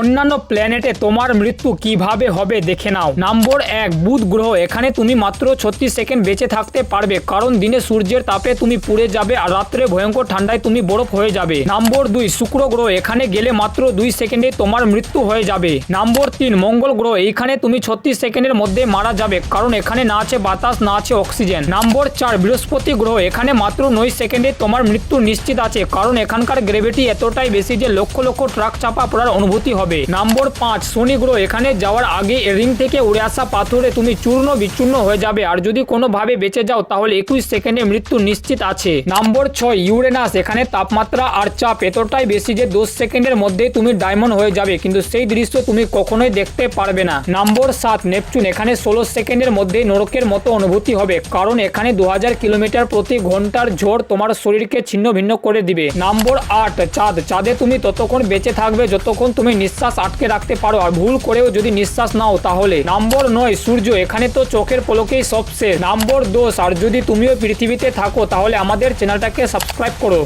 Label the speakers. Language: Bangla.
Speaker 1: অন্যান্য প্ল্যানেটে তোমার মৃত্যু কীভাবে হবে দেখে নাও। নম্বর এক, বুধ গ্রহ, এখানে তুমি মাত্র ছত্রিশ সেকেন্ড বেঁচে থাকতে পারবে, কারণ দিনে সূর্যের তাপে তুমি পুড়ে যাবে আর রাত্রে ভয়ঙ্কর ঠান্ডায় তুমি বরফ হয়ে যাবে। নম্বর দুই, শুক্র গ্রহ, এখানে গেলে মাত্র দুই সেকেন্ডে তোমার মৃত্যু হয়ে যাবে। নম্বর তিন, মঙ্গল গ্রহ, এইখানে তুমি ছত্রিশ সেকেন্ডের মধ্যে মারা যাবে, কারণ এখানে না আছে বাতাস, না আছে অক্সিজেন। নম্বর চার, বৃহস্পতি গ্রহ, এখানে মাত্র নয় সেকেন্ডে তোমার মৃত্যু নিশ্চিত আছে, কারণ এখানকার গ্রেভিটি এতটাই বেশি যে লক্ষ লক্ষ ট্রাক চাপা পড়ার অনুভূতি হবে। নম্বর পাঁচ, শনি গ্রহ, এখানে যাওয়ার আগে রিং থেকে উড়ে আসা পাথরে তুমি চূর্ণ বিচূর্ণ হয়ে যাবে। আর যদি কোনোভাবে বেঁচে যাও, তাহলে একুশ সেকেন্ডে মৃত্যু নিশ্চিত আছে। নম্বর ছয়, ইউরেনাস, এখানে তাপমাত্রা আর চাপ এতটাই বেশি যে দশ সেকেন্ডের মধ্যে তুমি ডায়মন্ড হয়ে যাবে, কিন্তু সেই দৃশ্য তুমি কখনোই দেখতে পারবে না। নম্বর সাত, নেপচুন, এখানে ষোলো সেকেন্ডের মধ্যে নরকের মতো অনুভূতি হবে, কারণ এখানে দু হাজার কিলোমিটার প্রতি ঘণ্টার ঝড় তোমার শরীরকে ছিন্ন ভিন্ন করে দিবে। নম্বর আট, চাঁদ, চাঁদে তুমি ততক্ষণ বেঁচে থাকবে, যতক্ষণ তুমি নিঃশ্বাস আটকে রাখতে পারো আর ভুল করেও যদি নিঃশ্বাস নাও তাহলে। নম্বর নয়, সূর্য, এখানে তো চোখের পলকেই সব শেষ নম্বর দোষ আর যদি তুমিও পৃথিবীতে থাকো তাহলে আমাদের চ্যানেলটাকে সাবস্ক্রাইব করো।